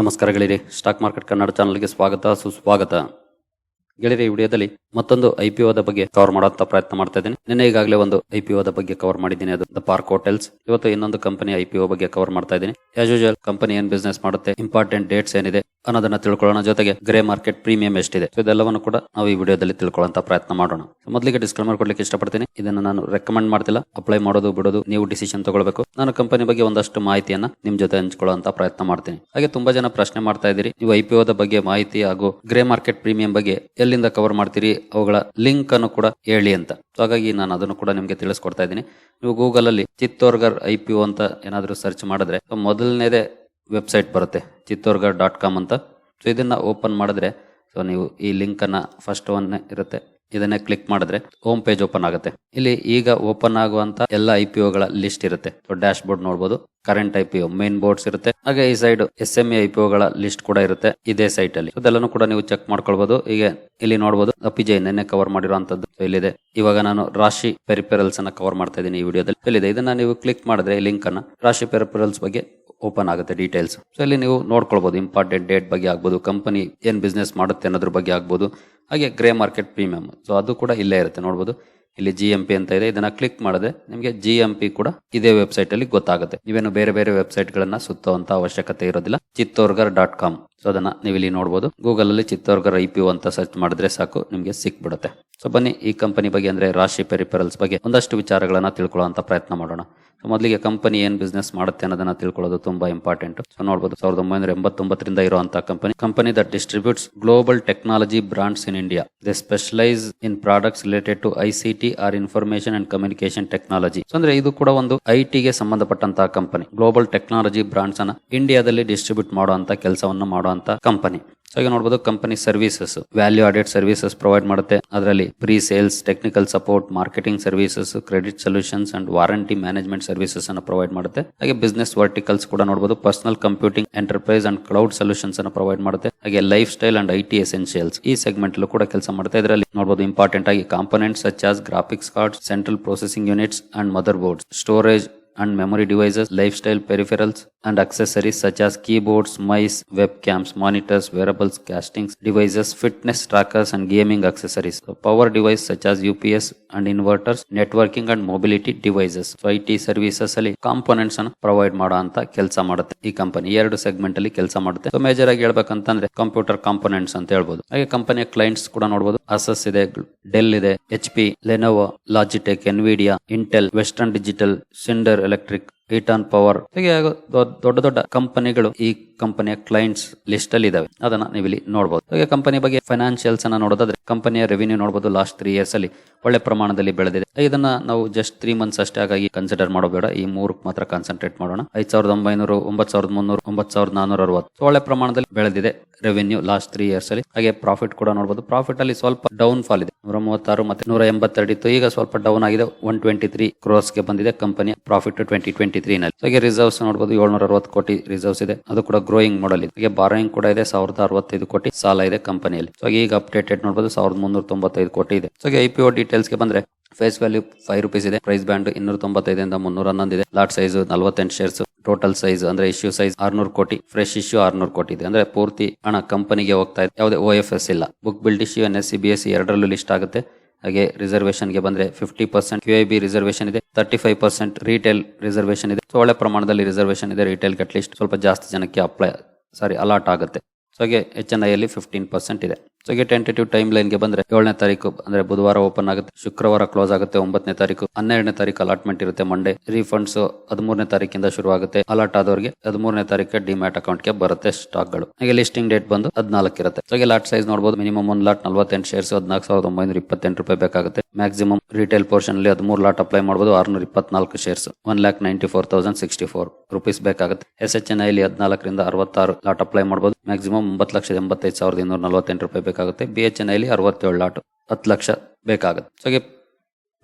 ನಮಸ್ಕಾರ stock market Kannada ಚಾನಲ್ಗೆ ಸ್ವಾಗತ, ಸುಸ್ವಾಗತ. ಗೆಳೆಯರಿ ವಿಡಿಯೋದಲ್ಲಿ ಮತ್ತೊಂದು ಐ ಪಿ ಒದ ಬಗ್ಗೆ ಕವರ್ ಮಾಡುವಂತ ಪ್ರಯತ್ನ ಮಾಡ್ತಾ ಇದ್ದೀನಿ. ನಿನ್ನೆ ಈಗಾಗಲೇ ಒಂದು ಐ ಪಿ ಒದ ಬಗ್ಗೆ ಕವರ್ ಮಾಡಿದ್ದೀನಿ. ಅದು ದ ಪಾರ್ಕ್ ಹೋಟೆಲ್ಸ್ ಇವತ್ತು ಇನ್ನೊಂದು ಕಂಪನಿ ಐ ಪಿ ಒ ಬಗ್ಗೆ ಕವರ್ ಮಾಡ್ತಾ ಇದ್ದೀನಿ. ಆಸ್ ಯೂಶುವಲ್ ಕಂಪನಿ ಏನ್ ಬಿಸ್ನೆಸ್ ಮಾಡುತ್ತೆ ಇಂಪಾರ್ಟೆಂಟ್ ಡೇಟ್ಸ್ ಏನಿದೆ ಅನ್ನೋದನ್ನ ತಿಳ್ಕೊಳ್ಳೋಣ. ಜೊತೆಗೆ ಗ್ರೇ ಮಾರ್ಕೆಟ್ ಪ್ರೀಮಿಯಂ ಎಷ್ಟಿದೆ. ಸೊ ಇದೆಲ್ಲವನ್ನು ಕೂಡ ನಾವು ಈ ವಿಡಿಯೋದಲ್ಲಿ ತಿಳ್ಕೊಳ್ಳುವಂತ ಪ್ರಯತ್ನ ಮಾಡೋಣ. ಮೊದಲಿಗೆ ಡಿಸ್ಕ್ಲೈಮರ್ ಕೊಡ್ಲಿಕ್ಕೆ ಇಷ್ಟಪಡ್ತೀನಿ. ಇದನ್ನ ನಾನು ರೆಕಮೆಂಡ್ ಮಾಡ್ತಿಲ್ಲ. ಅಪ್ಲೈ ಮಾಡೋದು, ಬಿಡೋದು, ನೀವು ಡಿಸಿಷನ್ ತಗೊಳ್ಬೇಕು. ನಾನು ಕಂಪನಿ ಬಗ್ಗೆ ಒಂದಷ್ಟು ಮಾಹಿತಿಯನ್ನ ನಿಮ್ ಜೊತೆ ಹಂಚ್ಕೊಳ್ಳುವಂತ ಪ್ರಯತ್ನ ಮಾಡ್ತೀನಿ. ಹಾಗೆ ತುಂಬಾ ಜನ ಪ್ರಶ್ನೆ ಮಾಡ್ತಾ ಇದ್ದೀರಿ. ನೀವು ಐ ಪಿ ಒದ ಬಗ್ಗೆ ಮಾಹಿತಿ ಹಾಗೂ ಗ್ರೇ ಮಾರ್ಕೆಟ್ ಪ್ರೀಮಿಯಂ ಬಗ್ಗೆ ಎಲ್ಲಿಂದ ಕವರ್ ಮಾಡ್ತೀರಿ, ಅವುಗಳ ಲಿಂಕ್ ಅನ್ನು ಕೂಡ ಹೇಳಿ ಅಂತ. ಸೊ ಹಾಗಾಗಿ ನಾನು ಅದನ್ನು ಕೂಡ ನಿಮಗೆ ತಿಳಿಸ್ಕೊಡ್ತಾ ಇದ್ದೀನಿ. ನೀವು ಗೂಗಲ್ ಅಲ್ಲಿ ಚಿತ್ತೋರ್ಗರ್ ಐ ಅಂತ ಏನಾದರೂ ಸರ್ಚ್ ಮಾಡಿದ್ರೆ ಮೊದಲನೇದೇ ವೆಬ್ಸೈಟ್ ಬರುತ್ತೆ, ಚಿತ್ತೋರ್ಗ ಡಾಟ್ ಕಾಮ್ ಅಂತ. ಸೊ ಇದನ್ನ ಓಪನ್ ಮಾಡಿದ್ರೆ ಸೊ ನೀವು ಈ ಲಿಂಕ್ ಅನ್ನ ಫಸ್ಟ್ ಒನ್ ಇರುತ್ತೆ. ಇದನ್ನೇ ಕ್ಲಿಕ್ ಮಾಡಿದ್ರೆ ಹೋಮ್ ಪೇಜ್ ಓಪನ್ ಆಗುತ್ತೆ. ಇಲ್ಲಿ ಈಗ ಓಪನ್ ಆಗುವಂತ ಎಲ್ಲ ಐ ಪಿ ಒಗಳ ಲಿಸ್ಟ್ ಇರುತ್ತೆ. ಸೊ ಡ್ಯಾಶ್ ಬೋರ್ಡ್ ನೋಡಬಹುದು current I P O main boards ಇರುತ್ತೆ. ಹಾಗೆ ಈ side S M I P ಒಗಳ list ಕೂಡ ಇರುತ್ತೆ ಇದೇ ಸೈಟ್ ಅಲ್ಲಿ. ಅದೆಲ್ಲನೂ ಕೂಡ ನೀವು ಚೆಕ್ ಮಾಡ್ಕೊಳ್ಬಹುದು ಹೀಗೆ ಇಲ್ಲಿ ನೋಡಬಹುದು ಅಪಿಜೆ ನೆನ್ನೆ ಕವರ್ ಮಾಡಿರುವಂತದ್ದು. ಇಲ್ಲಿದೆ. ಇವಾಗ ನಾನು ರಾಶಿ ಪೆರಿಪೆರಲ್ಸ್ ಅನ್ನ ಕವರ್ ಮಾಡ್ತಾ ಇದ್ದೀನಿ ಈ ವಿಡಿಯೋದಲ್ಲಿ ಇಲ್ಲಿದೆ. ಇದನ್ನ ನೀವು ಕ್ಲಿಕ್ ಮಾಡಿದ್ರೆ ಲಿಂಕ್ ಅನ್ನ ರಾಶಿ ಪೆರಿಪೆರಲ್ಸ್ ಬಗ್ಗೆ ಓಪನ್ ಆಗುತ್ತೆ ಡೀಟೇಲ್ಸ್. ಸೊ ಇಲ್ಲಿ ನೀವು ನೋಡ್ಕೊಳ್ಬೋದು ಇಂಪಾರ್ಟೆಂಟ್ ಡೇಟ್ ಬಗ್ಗೆ ಆಗ್ಬೋದು, ಕಂಪನಿ ಏನು ಬಿಸ್ನೆಸ್ ಮಾಡುತ್ತೆ ಅನ್ನೋದ್ರ ಬಗ್ಗೆ ಆಗ್ಬೋದು, ಹಾಗೆ ಗ್ರೇ ಮಾರ್ಕೆಟ್ ಪ್ರೀಮಿಯಮ್ ಸೊ ಅದು ಕೂಡ ಇಲ್ಲೇ ಇರುತ್ತೆ, ನೋಡ್ಬೋದು. ಇಲ್ಲಿ ಜಿ ಎಂ ಪಿ ಅಂತ ಇದೆ, ಇದನ್ನ ಕ್ಲಿಕ್ ಮಾಡಿದ್ರೆ ನಿಮಗೆ ಜಿ ಎಂ ಪಿ ಕೂಡ ಇದೇ ವೆಬ್ಸೈಟ್ ಅಲ್ಲಿ ಗೊತ್ತಾಗುತ್ತೆ. ನೀವೇನು ಬೇರೆ ಬೇರೆ ವೆಬ್ಸೈಟ್ ಗಳನ್ನ ಸುತ್ತುವಂತ ಅವಶ್ಯಕತೆ ಇರೋದಿಲ್ಲ. ಚಿತ್ತೋರ್ಗರ್ ಡಾಟ್ ಕಾಮ್ ಸೊ ಅದನ್ನ ನೀವು ಇಲ್ಲಿ ನೋಡಬಹುದು ಗೂಗಲ್ ಅಲ್ಲಿ ಚಿತ್ತೋರ್ಗರ್ ಐ ಪಿ ಅಂತ ಸರ್ಚ್ ಮಾಡಿದ್ರೆ ಸಾಕು, ನಿಮಗೆ ಸಿಕ್ಬಿಡುತ್ತೆ. ಸೊ ಬನ್ನಿ ಈ ಕಂಪನಿ ಬಗ್ಗೆ ಅಂದ್ರೆ ರಾಶಿ ಪೆರಿಪೆರಲ್ಸ್ ಬಗ್ಗೆ ಒಂದಷ್ಟು ವಿಚಾರಗಳನ್ನ ತಿಳ್ಕೊಳ್ಳುವಂತ ಪ್ರಯತ್ನ ಮಾಡೋಣ. ಮೊದಲಿಗೆ ಕಂಪನಿ ಏನ್ ಬಿಸ್ನೆಸ್ ಮಾಡುತ್ತೆ ಅನ್ನೋದನ್ನ ತಿಳ್ಕೊಳ್ಳೋದು ತುಂಬಾ ಇಂಪಾರ್ಟೆಂಟ್ ಸೊ ನೋಡಬಹುದು ಸಾವಿರದ ಒಂಬೈನೂರ ಎಂಬತ್ತೊಂಬತ್ತರಿಂದ ಇರುವಂತಹ company company that distributes global technology brands in India they specialise in products related to I C T or information and communication technology ಅಂದ್ರೆ ಇದು ಕೂಡ ಒಂದು ಐಟಿ ಗೆ ಸಂಬಂಧಪಟ್ಟಂತಹ ಕಂಪನಿ ಗ್ಲೋಬಲ್ ಟೆಕ್ನಾಲಜಿ ಬ್ರಾಂಡ್ಸ್ ಅನ್ನ ಇಂಡಿಯಾದಲ್ಲಿ ಡಿಸ್ಟ್ರಿಬ್ಯೂಟ್ ಮಾಡುವಂತ ಕೆಲಸವನ್ನು ಮಾಡುವಂತ ಕಂಪನಿ ಸೊ ಈಗ ನೋಡಬಹುದು company services value added services provide ಮಾಡುತ್ತೆ. ಅದರಲ್ಲಿ pre sales technical support marketing services credit solutions and warranty management services ಅನ್ನು ಪ್ರೊವೈಡ್ ಮಾಡುತ್ತೆ. ಹಾಗೆ ಬಿಸ್ನೆಸ್ ವರ್ಟಿಕಲ್ಸ್ ಕೂಡ ನೋಡಬಹುದು personal computing enterprise and cloud solutions ಅನ್ನು ಪ್ರೊವೈಡ್ ಮಾಡುತ್ತೆ. ಹಾಗೆ lifestyle and I T essentials ಈ ಸೆಗ್ಮೆಂಟ್ ಅಲ್ಲೂ ಕೂಡ ಕೆಲಸ ಮಾಡುತ್ತೆ. ಇದರಲ್ಲಿ ನೋಡಬಹುದು ಇಂಪಾರ್ಟೆಂಟ್ ಆಗಿ components such as graphics card central processing units and motherboards storage and memory devices, lifestyle peripherals, and accessories such as keyboards, mice, webcams, monitors, wearables, castings, devices, fitness trackers, and gaming accessories. So power devices such as UPS and inverters, networking and mobility devices. So IT services ಅಲ್ಲಿ components ಅನ್ನು provide ಮಾಡೋ ಅಂತ ಕೆಲಸ ಮಾಡುತ್ತೆ ಈ company ಎರಡು segment ಅಲ್ಲಿ ಕೆಲಸ ಮಾಡುತ್ತೆ ಸೊ ಮೇಜರ್ ಆಗಿ ಹೇಳ್ಬೇಕಂತಂದ್ರೆ ಕಂಪ್ಯೂಟರ್ ಕಾಂಪೋನೆಂಟ್ಸ್ ಅಂತ ಹೇಳ್ಬೋದು ಹಾಗೆ ಕಂಪನಿಯ ಕ್ಲೈಂಟ್ಸ್ ಕೂಡ ನೋಡಬಹುದು ಅಸಸ್ ಇದೆ ಡೆಲ್ ಇದೆ H P Lenovo Logitech Nvidia Intel Western Digital electric Eaton power ಹೀಗೆ ದೊಡ್ಡ ದೊಡ್ಡ ಕಂಪನಿಗಳು ಈ ಕಂಪನಿಯ ಕ್ಲೈಂಟ್ಸ್ ಲಿಸ್ಟ್ ಅಲ್ಲಿ ಇದಾವೆ. ಅದನ್ನ ನೀವು ಇಲ್ಲಿ ನೋಡಬಹುದು ಹಾಗೆ ಕಂಪನಿ ಬಗ್ಗೆ ಫೈನಾನ್ಷಿಯಲ್ಸ್ ಅನ್ನ ನೋಡೋದಾದ್ರೆ ಕಂಪನಿಯ ರೆವಿನ್ಯೂ ನೋಡಬಹುದು ಲಾಸ್ಟ್ ತ್ರೀ ಇಯರ್ಸ್ ಅಲ್ಲಿ ಒಳ್ಳೆ ಪ್ರಮಾಣದಲ್ಲಿ ಬೆಳೆದಿದೆ. ಇದನ್ನ ನಾವು ಜಸ್ಟ್ ತ್ರೀ ಮಂತ್ಸ್ ಅಷ್ಟೇ ಆಗಿ ಕನ್ಸಿಡರ್ ಮಾಡಬೇಡ. ಈ ಮೂರು ಮಾತ್ರ ಕಾನ್ಸಂಟ್ರೇಟ್ ಮಾಡೋಣ. ಐದ್ ಸಾವಿರದ ಒಂಬೈನೂರು, ಒಂಬತ್ತು ಸಾವಿರದ ಮುನ್ನೂರು, ಒಂಬತ್ತು ಸಾವಿರದ ನಾನೂರ ಅರವತ್ತು. ಒಳ್ಳೆ ಪ್ರಮಾಣದಲ್ಲಿ ಬೆಳೆದಿದೆ ರೆವೆನ್ಯೂ ಲಾಸ್ಟ್ ತ್ರೀ ಇಯರ್ಸ್ ಅಲ್ಲಿ. ಹಾಗೆ ಪ್ರಾಫಿಟ್ ಕೂಡ ನೋಡಬಹುದು ಪ್ರಾಫಿಟ್ ಅಲ್ಲಿ ಸ್ವಲ್ಪ ಡೌನ್ ಫಾಲ್ ಇದೆ. ನೂರ ಮೂವತ್ತಾರು ಮತ್ತೆ ನೂರ ಎಂಬತ್ತೆರಡು ಇತ್ತು ಈಗ ಸ್ವಲ್ಪ ಡೌನ್ ಆಗಿದೆ. ಒನ್ ಟ್ವೆಂಟಿ ತ್ರೀ ಕ್ರೋರ್ಸ್ಗೆ ಬಂದಿದೆ ಕಂಪನಿಯ ಪ್ರಾಫಿಟ್ ಟ್ವೆಂಟಿ ಟ್ವೆಂಟಿ ತ್ರೀ ನಲ್ಲಿ. ಹಾಗೆ ರಿಸರ್ವ್ಸ್ ನೋಡಬಹುದು ಏಳ್ನೂರ ಅರವತ್ತು ಕೋಟಿ ರಿಸರ್ವ್ಸ್ ಇದೆ. ಅದು ಕೂಡ ಗ್ರೋಯಿಂಗ್ ಮಾಡಲ್ ಇದೆ. ಬಾರೋಯಿಂಗ್ ಕೂಡ ಇದೆ. ಸಾವಿರದ ಅರವತ್ತೈದು ಕೋಟಿ ಸಾಲ ಇದೆ ಕಂಪನಿಯಲ್ಲಿ ಸೊ ಈಗ ಅಪ್ಡೇಟೆಡ್ ನೋಡಬಹುದು ಸಾವಿರದ ಮುನ್ನೂರ ತೊಂಬತ್ತೈದು ಕೋಟಿ ಇದೆ. ಸೊ ಐ ಪಿ ಒ ಡೀಟೇಲ್ಸ್ಗೆ ಬಂದ್ರೆ ಫೇಸ್ ವ್ಯಾಲ್ಯೂ ಫೈವ್ ರುಪೀಸ್ ಇದೆ. ಪ್ರೈಸ್ ಬ್ಯಾಂಡ್ ಇನ್ನೂರ ತೊಂಬತ್ತೈದರಿಂದ ಮುನ್ನೂರ ಹನ್ನೊಂದು ಇದೆ. ಲಾಟ್ ಸೈಜ್ ನಲವತ್ತೆಂಟು ಶೇರ್ಸ್ ಟೋಟಲ್ ಸೈಜ್ ಅಂದ್ರೆ ಇಶ್ಯೂ ಸೈಜ್ ಆರ್ನೂರು ಕೋಟಿ. ಫ್ರೆಶ್ ಇಶ್ಯೂ ಆರ್ನೂರು ಕೋಟಿ ಇದೆ. ಅಂದ್ರೆ ಪೂರ್ತಿ ಹಣ ಕಂಪನಿಗೆ ಹೋಗ್ತಾ ಇದೆ. ಯಾವುದೇ ಓ ಎಫ್ ಎಸ್ ಇಲ್ಲ. Book build issue N S C B S ಎರಡರಲ್ಲೂ ಲಿಸ್ಟ್ ಆಗುತ್ತೆ. ಹಾಗೆ ರಿಸರ್ವೇಶನ್ಗೆ ಬಂದ್ರೆ fifty percent Q I B reservation ಇದೆ thirty five percent retail reservation ಇದೆ. ಸೊ ಒಳ್ಳೆ ಪ್ರಮಾಣದಲ್ಲಿ ರಿಸರ್ವೇಶನ್ ಇದೆ ರಿಟೇಲ್ ಅಟ್ಲೀಸ್ಟ್ ಸ್ವಲ್ಪ ಜಾಸ್ತಿ ಜನಕ್ಕೆ ಅಪ್ಲೈ ಸಾರಿ ಅಲಾಟ್ ಆಗುತ್ತೆ. ಸೊ ಹಾಗೆ ಎಚ್ ಎನ್ ಐ ಅಲ್ಲಿ ಫಿಫ್ಟೀನ್ ಪರ್ಸೆಂಟ್ ಇದೆ. ಸೊ ಹಾಗೆ ಟೆಂಟೇಟಿವ್ ಟೈಮ್ ಲೈನ್ಗೆ ಬಂದ್ರೆ ಏಳನೇ ತಾರೀಕು, ಅಂದ್ರೆ ಬುಧವಾರ ಓಪನ್ ಆಗುತ್ತೆ. ಶುಕ್ರವಾರ ಕ್ಲೋಸ್ ಆಗುತ್ತೆ ಒಂಬತ್ತನೇ ತಾರೀಕು. ಹನ್ನೆರಡನೇ ತಾರೀಕು ಅಲಾಟ್ಮೆಂಟ್ ಇರುತ್ತೆ ಮಂಡೇ ರೀಫಂಡ್ಸ್ ಹದಿಮೂರನೇ ತಾರೀಕಿಂದ ಶುರು ಆಗುತ್ತೆ ಅಲಾಟ್ ಆದವರಿಗೆ ಹದಿಮೂರನೇ ತಾರೀಕು ಡಿಮ್ಯಾಟ್ ಅಕೌಂಟ್ಗೆ ಬರುತ್ತೆ ಸ್ಟಾಕ್ಗಳು. ಹಾಗೆ ಲಿಸ್ಟಿಂಗ್ ಡೇಟ್ ಬಂದು ಹದಿನಾಲ್ಕು ಇರುತ್ತೆ. ಸೊ ಲಾಟ್ ಸೈಜ್ ನೋಡಬಹುದು ಮಿನಿಮಮ್ ಒಂದು ಲಾಟ್ ನಲವತ್ತೆಂಟು ಶೇರ್ಸ್ ಹದಿನಾಲ್ಕು ಸಾವಿರದ ಒಂಬೈನೂರ ಇಪ್ಪತ್ತೆಂಟು ರೂಪಾಯಿ ಬೇಕಾಗುತ್ತೆ. ಮ್ಯಾಕ್ಸಿಮಮ್ ರಿಟೇಲ್ ಪೋರ್ಷನ್ ಅಲ್ಲಿ ಹದಿಮೂರು ಲಾಟ್ ಅಪ್ಲೈ ಮಾಡಬಹುದು ಆರ್ನೂರ ಇಪ್ಪತ್ನಾಲ್ಕು shares one lakh ninety four thousand sixty four rupees ಬೇಕಾಗುತ್ತೆ ಎಸ್ ಎಚ್ ಎನ್ ಐಲಿ ಹದಿನಾಲ್ಕರಿಂದ ಅರವತ್ತಾರು ಲಾಟ್ ಅಪ್ಲೈ ಮಾಡಬಹುದು ಮ್ಯಾಕ್ಸಿಮಮ್ ಒಂಬತ್ತು ಲಕ್ಷದ ಎಂಬತ್ತೈದು ಸಾವಿರದ ಇನ್ನೂರ ನಲವತ್ತೆಂಟು ರೂಪಾಯಿ ಬೇಕಾಗುತ್ತೆ. ಬಿ ಎಚ್ ಎನ್ ಐಲಿ ಅರವತ್ತೇಳು ಲಾಟು ಹತ್ತು ಲಕ್ಷ ಬೇಕಾಗುತ್ತೆ. So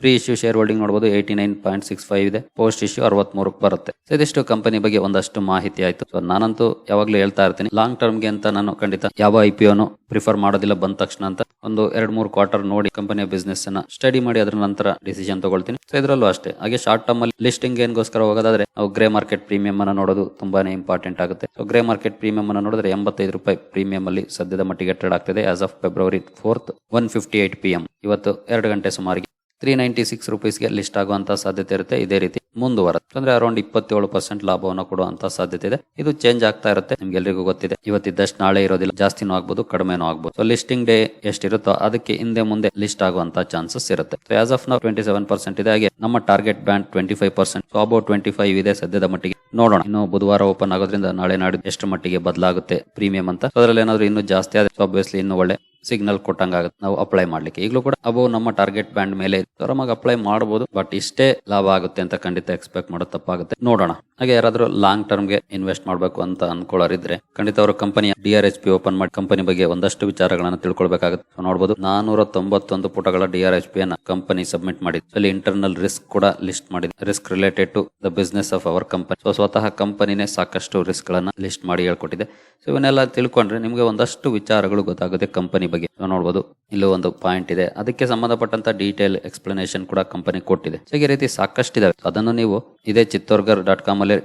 pre issue share holding ನೋಡಬಹುದು eighty nine point six five ಇದೆ. ಪೋಸ್ಟ್ ಇಶ್ಯೂ ಅರವತ್ಮೂರಕ್ಕೆ ಬರುತ್ತೆ. ಸೊ ಇದಿಷ್ಟು ಕಂಪನಿ ಬಗ್ಗೆ ಒಂದಷ್ಟು ಮಾಹಿತಿ ಆಯ್ತು. ಸೊ ನಾನಂತೂ ಯಾವಾಗಲೂ ಹೇಳ್ತಾ ಇರ್ತೀನಿ. ಲಾಂಗ್ ಟರ್ಮ್ಗೆ ಅಂತ ನಾನು ಖಂಡಿತ ಯಾವ ಐ ಪಿ ಒನು ಪ್ರಿಫರ್ ಮಾಡೋದಿಲ್ಲ ಬಂದ ತಕ್ಷಣ ಅಂತ ಒಂದು ಎರಡು ಮೂರು ಕ್ವಾರ್ಟರ್ ನೋಡಿ ಕಂಪನಿಯ ಬಿಸ್ನೆಸ್ ಅನ್ನ ಸ್ಟಡಿ ಮಾಡಿ ಅದರ ನಂತರ ಡಿಸಿಷನ್ ತಗೊಳ್ತೀನಿ. ಸೊ ಇದರಲ್ಲೂ ಅಷ್ಟೇ. ಹಾಗೆ ಶಾರ್ಟ್ ಟರ್ಮ್ ಅಲ್ಲಿ ಲಿಸ್ಟಿಂಗ್ ಏನ್ಗೋಸ್ಕರ ಹೋಗೋದಾದ್ರೆ ನಾವು ಗ್ರೇ ಮಾರ್ಕೆಟ್ ಪ್ರೀಮಿಯಂ ಅನ್ನ ನೋಡೋದು ತುಂಬಾನೇ ಇಂಪಾರ್ಟೆಂಟ್ ಆಗುತ್ತೆ. ಸೊ ಗ್ರೇ ಮಾರ್ಕೆಟ್ ಪ್ರೀಮಿಯಂ ಅನ್ನ ನೋಡಿದ್ರೆ ಎಂಬತ್ತೈದು ರೂಪಾಯಿ ಪ್ರೀಮಿಯಂ ಅಲ್ಲಿ ಸದ್ಯದ ಮಟ್ಟಿಗೆ ಟ್ರೇಡ್ ಆಗ್ತಿದೆ. As of February fourth one fifty eight P M ಇವತ್ತು ಎರಡು ಗಂಟೆ ಸುಮಾರಿಗೆ. ತ್ರೀ ನೈಂಟಿ ಸಿಕ್ಸ್ ರುಪೀಸ್ಗೆ ಲಿಸ್ಟ್ ಆಗುವಂತ ಸಾಧ್ಯತೆ ಇರುತ್ತೆ. ಇದೇ ರೀತಿ ಮುಂದುವರುತ್ತೆ ಅಂದ್ರೆ ಅರೌಂಡ್ ಇಪ್ಪತ್ತೇಳು ಪರ್ಸೆಂಟ್ ಲಾಭವನ್ನು ಕೊಡುವಂತ ಸಾಧ್ಯತೆ ಇದೆ. ಇದು ಚೇಂಜ್ ಆಗ್ತಾ ಇರುತ್ತೆ. ನಿಮ್ಗೆ ಎಲ್ರಿಗೂ ಗೊತ್ತಿದೆ ಇವತ್ತಿದ್ದಷ್ಟು ನಾಳೆ ಇರೋದಿಲ್ಲ. ಜಾಸ್ತಿನೂ ಆಗ್ಬೋದು, ಕಡಿಮೆನೂ ಆಗ್ಬೋದು. ಸೊ ಲಿಸ್ಟಿಂಗ್ ಡೇ ಎಷ್ಟಿರುತ್ತೋ ಅದಕ್ಕೆ ಹಿಂದೆ ಮುಂದೆ ಲಿಸ್ಟ್ ಆಗುವಂತ ಚಾನ್ಸಸ್ ಇರುತ್ತೆ. ಆಸ್ ಆಫ್ ನಾವು ಟ್ವೆಂಟಿ ಸೆವೆನ್ ಪರ್ಸೆಂಟ್ ಇದೆ. ಹಾಗೆ ನಮ್ಮ target band twenty five percent so about twenty five ಇದೆ ಸದ್ಯದ ಮಟ್ಟಿಗೆ. ನೋಡೋಣ. ಇನ್ನು ಬುಧವಾರ ಓಪನ್ ಆಗೋದ್ರಿಂದ ನಾಳೆ ನಾಡಿದ್ದು ಎಷ್ಟು ಮಟ್ಟಿಗೆ ಬದಲಾಗುತ್ತೆ ಪ್ರೀಮಿಯಂ ಅಂತ. ಅದರಲ್ಲಿ ಏನಾದ್ರು ಇನ್ನು ಜಾಸ್ತಿ ಆದ್ರೆ ಆಬ್ವಿಯಸ್ಲಿ ಇನ್ನು ಒಳ್ಳೆ ಸಿಗ್ನಲ್ ಕೊಟ್ಟಂಗಾಗುತ್ತೆ. ನಾವು ಅಪ್ಲೈ ಮಾಡ್ಲಿಕ್ಕೆ. ಈಗಲೂ ಕೂಡ ಅಬೋ ನಮ್ಮ ಟಾರ್ಗೆಟ್ ಬ್ಯಾಂಡ್ ಮೇಲೆ ಆರಾಮಾಗಿ ಅಪ್ಲೈ ಮಾಡಬಹುದು ಬಟ್ ಇಷ್ಟೇ ಲಾಭ ಆಗುತ್ತೆ ಅಂತ ಖಂಡಿತ ಎಕ್ಸ್ಪೆಕ್ಟ್ ಮಾಡೋದು ತಪ್ಪಾಗುತ್ತೆ. ನೋಡೋಣ. ಹಾಗೆ ಯಾರಾದರೂ ಲಾಂಗ್ ಟರ್ಮ್ಗೆ ಇನ್ವೆಸ್ಟ್ ಮಾಡಬೇಕು ಅಂತ ಅನ್ಕೊಳ್ಳೋರಿದ್ರೆ ಖಂಡಿತ ಅವರು ಕಂಪನಿಯ D R H P open ಮಾಡಿ ಕಂಪನಿ ಬಗ್ಗೆ ಒಂದಷ್ಟು ವಿಚಾರಗಳನ್ನು ತಿಳ್ಕೊಳ್ಬೇಕಾಗುತ್ತೆ. ನೋಡಬಹುದು ನಾನೂರ ತೊಂಬತ್ತೊಂದು ಪುಟಗಳ ಡಿ ಆರ್ ಎಚ್ ಪಿ ಅನ್ನ ಕಂಪನಿ ಸಬ್ಮಿಟ್ ಮಾಡಿದೆ ಅಲ್ಲಿ ಇಂಟರ್ನಲ್ ರಿಸ್ಕ್ ಕೂಡ ಲಿಸ್ಟ್ ಮಾಡಿದೆ risk related to the business of our company so ಸ್ವತಃ ಕಂಪನಿನೇ ಸಾಕಷ್ಟು ರಿಸ್ಕ್ ಗಳನ್ನ ಲಿಸ್ಟ್ ಮಾಡಿ ಹೇಳ್ಕೊಟ್ಟಿದೆ. ಸೊ ಇವನ್ನೆಲ್ಲ ತಿಳ್ಕೊಂಡ್ರೆ ನಿಮಗೆ ಒಂದಷ್ಟು ವಿಚಾರಗಳು ಗೊತ್ತಾಗುತ್ತೆ ಕಂಪನಿ ಬಗ್ಗೆ. ನೋಡ್ಬೋದು, ಇಲ್ಲೂ ಒಂದು ಪಾಯಿಂಟ್ ಇದೆ. ಅದಕ್ಕೆ ಸಂಬಂಧಪಟ್ಟಂತ ಡೀಟೇಲ್ ಎಕ್ಸ್ಪ್ಲನೇಷನ್ ಕೂಡ ಕಂಪನಿ ಕೊಟ್ಟಿದೆ. ಸೊ ಈ ರೀತಿ ಸಾಕಷ್ಟಿದಾವೆ. ಅದನ್ನು ನೀವು ಇದೇ ಚಿತ್ತೋರ್ಗರ್ ಡಾಟ್ ಕಾಮ್ ಅಲ್ಲಿ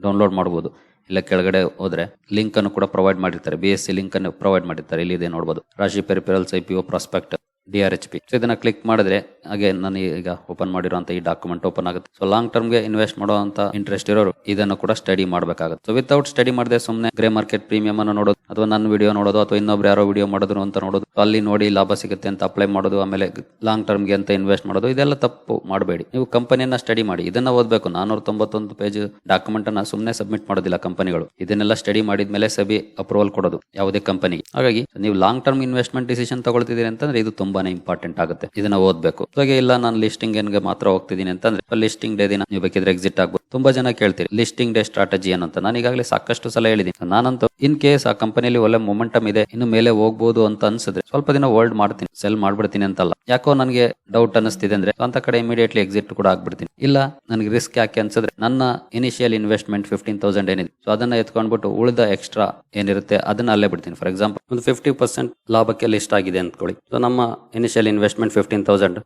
ಡೌನ್ಲೋಡ್ ಮಾಡಬಹುದು ಇಲ್ಲ ಕೆಳಗಡೆ ಹೋದ್ರೆ ಲಿಂಕ್ ಅನ್ನು ಕೂಡ ಪ್ರೊವೈಡ್ ಮಾಡಿರ್ತಾರೆ. ಬಿ ಎಸ್ ಸಿ ಲಿಂಕ್ ಅನ್ನು ಪ್ರೊವೈಡ್ ಮಾಡಿರ್ತಾರೆ. ಇಲ್ಲಿ ಇದೆ ನೋಡಬಹುದು Rashi peripherals I P O prospect D R H P so ಇದನ್ನ ಕ್ಲಿಕ್ ಮಾಡಿದ್ರೆ ಹಾಗೆ ನಾನು ಈಗ ಓಪನ್ ಮಾಡಿರುವಂತ ಈ ಡಾಕ್ಯುಮೆಂಟ್ ಓಪನ್ ಆಗುತ್ತೆ. ಸೊ ಲಾಂಗ್ ಟರ್ಮ್ಗೆ ಇನ್ವೆಸ್ಟ್ ಮಾಡುವಂತ ಇಂಟ್ರೆಸ್ಟ್ ಇರೋರು ಇದನ್ನು ಕೂಡ ಸ್ಟಡಿ ಮಾಡಬೇಕಾಗುತ್ತೆ. ಸೊ ವಿತೌಟ್ ಸ್ಟಡಿ ಮಾಡದೆ ಸುಮ್ಮನೆ ಗ್ರೇ ಮಾರ್ಕೆಟ್ ಪ್ರೀಮಿಯಂ ಅನ್ನು ನೋಡೋದು, ಅಥವಾ ನನ್ನ ವಿಡಿಯೋ ನೋಡೋದು, ಅಥವಾ ಇನ್ನೊಬ್ರು ಯಾರೋ ವಿಡಿಯೋ ಮಾಡಿದ್ರು ಅಂತ ನೋಡೋದು ಅಲ್ಲಿ ನೋಡಿ ಲಾಭ ಸಿಗುತ್ತೆ ಅಂತ ಅಪ್ಲೈ ಮಾಡೋದು, ಆಮೇಲೆ ಲಾಂಗ್ ಟರ್ಮ್ಗೆ ಅಂತ ಇನ್ವೆಸ್ಟ್ ಮಾಡೋದು, ಇದೆಲ್ಲ ತಪ್ಪು ಮಾಡಬೇಡಿ. ನೀವು ಕಂಪನಿಯನ್ನ ಸ್ಟಡಿ ಮಾಡಿ, ಇದನ್ನ ಓದಬೇಕು. ನಾನೂರ ತೊಂಬತ್ತೊಂದು ಪೇಜ್ ಡಾಕ್ಯುಮೆಂಟ್ ಅನ್ನ ಸುಮ್ಮನೆ ಸಬ್ಮಿಟ್ ಮಾಡೋದಿಲ್ಲ ಕಂಪನಿಗಳು ಇದನ್ನೆಲ್ಲ ಸ್ಟಡಿ ಮಾಡಿದ್ಮೇಲೆ ಸಬಿ ಅಪ್ರೂವಲ್ ಕೊಡೋದು ಯಾವುದೇ ಕಂಪನಿಗೆ ಹಾಗಾಗಿ, ನೀವು ಲಾಂಗ್ ಟರ್ಮ್ ಇನ್ವೆಸ್ಟ್ಮೆಂಟ್ ಡಿಸಿಷನ್ ತಗೊಳ್ತಿದ್ದೀರಿ ಅಂತಂದ್ರೆ ಇದು ತುಂಬಾನೇ ಇಂಪಾರ್ಟೆಂಟ್ ಆಗುತ್ತೆ. ಇದನ್ನ ಓದಬೇಕು. ಹಾಗೆ ಇಲ್ಲ, ನಾನು ಲಿಸ್ಟಿಂಗ್ ಏನ್ಗೆ ಮಾತ್ರ ಹೋಗ್ತಿದ್ದೀನಿ ಅಂತಂದ್ರೆ ಲಿಸ್ಟಿಂಗ್ ಡೇ ದಿನ ನೀವು ಬೇಕಿದ್ರೆ ಎಕ್ಸಿಟ್ ಆಗ್ಬೋದು. ತುಂಬಾ ಜನ ಕೇಳ್ತೀರಿ ಲಿಸ್ಟಿಂಗ್ ಡೇ ಸ್ಟ್ರಾಟಜಿ ಏನಂತ ನಾನು ಈಗಾಗಲೇ ಸಾಕಷ್ಟು ಸಲ ಹೇಳಿದ್ದೀನಿ ನಾನಂತೂ ಇನ್ ಕೇಸ್ ಆ ಕಂಪನಿಲಿ ಒಳ್ಳೆ ಮೊಮೆಂಟಮ್ ಇದೆ, ಇನ್ನು ಮೇಲೆ ಹೋಗ್ಬೋದು ಅಂತ ಅನ್ಸಿದ್ರೆ ಸ್ವಲ್ಪ ದಿನ ಹೋಲ್ಡ್ ಮಾಡ್ತೀನಿ ಸೆಲ್ ಮಾಡ್ಬಿಡ್ತೀನಿ ಅಂತಲ್ಲ. ಯಾಕೋ ನನಗೆ ಡೌಟ್ ಅನಿಸ್ತಿದೆ ಅಂದ್ರೆ ಅಂತ ಕಡೆ ಇಮಿಡಿಯೇಟ್ಲಿ ಎಕ್ಸಿಟ್ ಕೂಡ ಆಗ್ಬಿಡ್ತೀನಿ. ಇಲ್ಲ, ನನಗೆ ರಿಸ್ಕ್ ಯಾಕೆ ಅನ್ಸಿದ್ರೆ, ನನ್ನ ಇನಿಷಿಯಲ್ ಇನ್ವೆಸ್ಟ್ಮೆಂಟ್ ಫಿಫ್ಟೀನ್ ತೌಸಂಡ್ ಏನಿದೆ. ಸೊ ಅದನ್ನ ಎತ್ಕೊಂಡ್ಬಿಟ್ಟು ಉಳಿದ ಎಕ್ಸ್ಟ್ರಾ ಏನಿರುತ್ತೆ, ಅದನ್ನ ಅಲ್ಲೇ ಬಿಡ್ತೀನಿ. ಫಾರ್ ಎಕ್ಸಾಂಪಲ್ ಒಂದು ಫಿಫ್ಟಿ ಪರ್ಸೆಂಟ್ ಲಾಭಕ್ಕೆ ಲಿಸ್ಟ್ ಆಗಿದೆ ಅಂದ್ಕೊಳ್ಳಿ. ಸೊ ನಮ್ಮ ಇನಿಷಿಯಲ್ ಇನ್ವೆಸ್ಟ್ಮೆಂಟ್ ಫಿಫ್ಟೀನ್ ತೌಸಂಡ್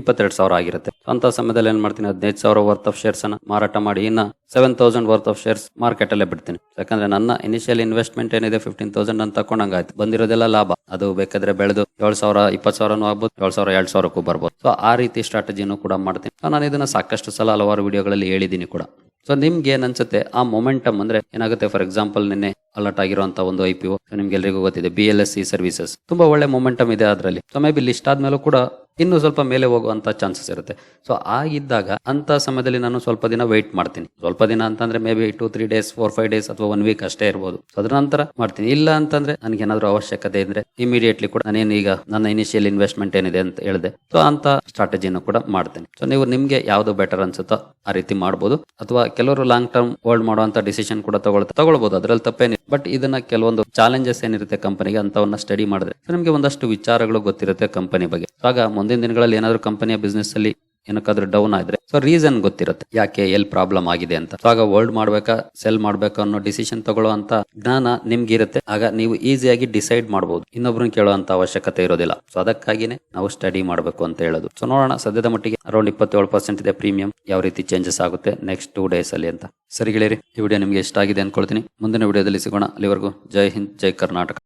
ಇಪ್ಪತ್ತೆರಡು ಸಾವಿರ ಆಗಿರುತ್ತೆ. ಅಂತ ಸಮಯದಲ್ಲಿ ಏನ್ ಮಾಡ್ತೀನಿ? ಹದಿನೈದು ಸಾವಿರ ವರ್ತ್ ಆಫ್ ಶೇರ್ಸ್ ಅನ್ನ ಮಾರಾಟ ಮಾಡಿ, ಇನ್ನ seven thousand worth of shares market ಅಲ್ಲೇ ಬಿಡ್ತೀನಿ. ಯಾಕಂದ್ರೆ ನನ್ನ ಇನಿಷಿಯಲ್ ಇನ್ವೆಸ್ಟ್ಮೆಂಟ್ ಏನಿದೆ ಫಿಫ್ಟೀನ್ ತೌಸಂಡ್ ಅಂತ ತಕೊಂಡಂಗಾಯ್ತು. ಬಂದಿರೋದೆಲ್ಲ ಲಾಭ. ಅದು ಬೇಕಾದ್ರೆ ಬೆಳೆದು ಏಳು ಸಾವಿರ, ಇಪ್ಪತ್ತು ಸಾವಿರನೂ ಆಗ್ಬೋದು, ಏಳು ಸಾವಿರ, ಎರಡು ಸಾವಿರಕ್ಕೂ ಬರ್ಬೋದು. ಸೊ ಆ ರೀತಿ ಸ್ಟ್ರಾಟಜಿನೂ ಕೂಡ ಮಾಡ್ತೀನಿ. ನಾನು ಇದನ್ನ ಸಾಕಷ್ಟು ಸಲ ಹಲವಾರು ವಿಡಿಯೋಗಳಲ್ಲಿ ಹೇಳಿದ್ದೀನಿ ಕೂಡ. ಸೊ ನಿಮ್ಗೆ ಏನ್ ಅನ್ಸುತ್ತೆ ಆ ಮೊಮೆಂಟಮ್ ಅಂದ್ರೆ ಏನಾಗುತ್ತೆ? ಫಾರ್ ಎಕ್ಸಾಂಪಲ್ ನಿನ್ನೆ ಅಲರ್ಟ್ ಆಗಿರುವಂತ ಒಂದು ಐ ಪಿ ಒ ನಿಮ್ಗೆ ಎಲ್ರಿಗೂ ಗೊತ್ತಿದೆ B L S C services ತುಂಬಾ ಒಳ್ಳೆ ಮೊಮೆಂಟಮ್ ಇದೆ ಅದರಲ್ಲಿ. ಸೊ ಮೇ ಬಿ ಲಿಸ್ಟ್ ಆದ್ಮೇಲೂ ಕೂಡ ಇನ್ನು ಸ್ವಲ್ಪ ಮೇಲೆ ಹೋಗುವಂತ ಚಾನ್ಸಸ್ ಇರುತ್ತೆ. ಸೊ ಆಗಿದ್ದಾಗ ಅಂತ ಸಮಯದಲ್ಲಿ ನಾನು ಸ್ವಲ್ಪ ದಿನ ವೆಯ್ಟ್ ಮಾಡ್ತೀನಿ. ಸ್ವಲ್ಪ ದಿನ ಅಂತಂದ್ರೆ may be two three days four five days ಅಥವಾ ಒನ್ ವೀಕ್ ಅಷ್ಟೇ ಇರ್ಬೋದು. ಅದರ ನಂತರ ಮಾಡ್ತೀನಿ. ಇಲ್ಲ ಅಂತಂದ್ರೆ ನನಗೆ ಏನಾದ್ರು ಅವಶ್ಯಕತೆ ಇದ್ರೆ ಇಮಿಡಿಯೇಟ್ಲಿ ಕೂಡ ನಾನೇನು ಈಗ ನನ್ನ ಇನಿಷಿಯಲ್ ಇನ್ವೆಸ್ಟ್ಮೆಂಟ್ ಏನಿದೆ ಅಂತ ಹೇಳಿದೆ. ಸೊ ಅಂತ ಸ್ಟ್ರಾಟಜಿನ ಕೂಡ ಮಾಡ್ತೀನಿ. ಸೊ ನೀವು ನಿಮಗೆ ಯಾವ್ದು ಬೆಟರ್ ಅನ್ಸುತ್ತೋ ಆ ರೀತಿ ಮಾಡ್ಬೋದು. ಅಥವಾ ಕೆಲವರು ಲಾಂಗ್ ಟರ್ಮ್ ಹೋಲ್ಡ್ ಮಾಡುವಂತ ಡಿಸಿಷನ್ ಕೂಡ ತಗೊಳ್ತಾ ತಗೊಳ್ಬಹುದು ಅದರಲ್ಲಿ ತಪ್ಪೇನಿ ಬಟ್ ಇದನ್ನ ಕೆಲವೊಂದು ಚಾಲೆಂಜಸ್ ಏನಿರುತ್ತೆ ಕಂಪನಿಗೆ ಅಂತವನ್ನ ಸ್ಟಡಿ ಮಾಡಿದ್ರೆ ನಿಮಗೆ ಒಂದಷ್ಟು ವಿಚಾರಗಳು ಗೊತ್ತಿರುತ್ತೆ ಕಂಪನಿ ಬಗ್ಗೆ. ಆಗ ಆಗ ಮುಂದಿನ ದಿನಗಳಲ್ಲಿ ಏನಾದ್ರು ಕಂಪನಿಯ ಬಿಸ್ನೆಸ್ ಅಲ್ಲಿ ಏನಕ್ಕಾದ್ರೂ ಡೌನ್ ಆದ್ರೆ ಸೊ ರೀಸನ್ ಗೊತ್ತಿರುತ್ತೆ. ಯಾಕೆ ಎಲ್ಲಿ ಪ್ರಾಬ್ಲಮ್ ಆಗಿದೆ ಅಂತ. ಸೊ ಆಗ ಹೋಲ್ಡ್ ಮಾಡ್ಬೇಕಾ ಸೆಲ್ ಮಾಡ್ಬೇಕಾ ಅನ್ನೋ ಡಿಸಿಷನ್ ತಗೊಳ್ಳೋ ಅಂತ ಜ್ಞಾನ ನಿಮ್ಗೆ ಇರುತ್ತೆ ಆಗ ನೀವು ಈಸಿಯಾಗಿ ಡಿಸೈಡ್ ಮಾಡಬಹುದು ಇನ್ನೊಬ್ರನ್ನ ಕೇಳುವಂತ ಅವಶ್ಯಕತೆ ಇರೋದಿಲ್ಲ. ಸೊ ಅದಕ್ಕಾಗಿನೇ ನಾವು ಸ್ಟಡಿ ಮಾಡಬೇಕು ಅಂತ ಹೇಳೋದು. ಸೊ ನೋಡೋಣ, ಸದ್ಯದ ಮಟ್ಟಿಗೆ ಅರೌಂಡ್ ಇಪ್ಪತ್ತೇಳು ಪರ್ಸೆಂಟ್ ಇದೆ ಪ್ರೀಮಿಯಂ ಯಾವ ರೀತಿ ಚೇಂಜಸ್ ಆಗುತ್ತೆ ನೆಕ್ಸ್ಟ್ ಟೂ ಡೇಸ್ ಅಲ್ಲಿ ಅಂತ. ಸರಿ ಗೆಳೆಯರಿ, ಈ ವಿಡಿಯೋ ನಿಮ್ಗೆ ಇಷ್ಟ ಆಗಿದೆ ಅನ್ಕೊಳ್ತೀನಿ. ಮುಂದಿನ ವಿಡಿಯೋದಲ್ಲಿ ಸಿಗೋಣ. ಅಲ್ಲಿವರೆಗೂ ಜೈ ಹಿಂದ್, ಜೈ ಕರ್ನಾಟಕ.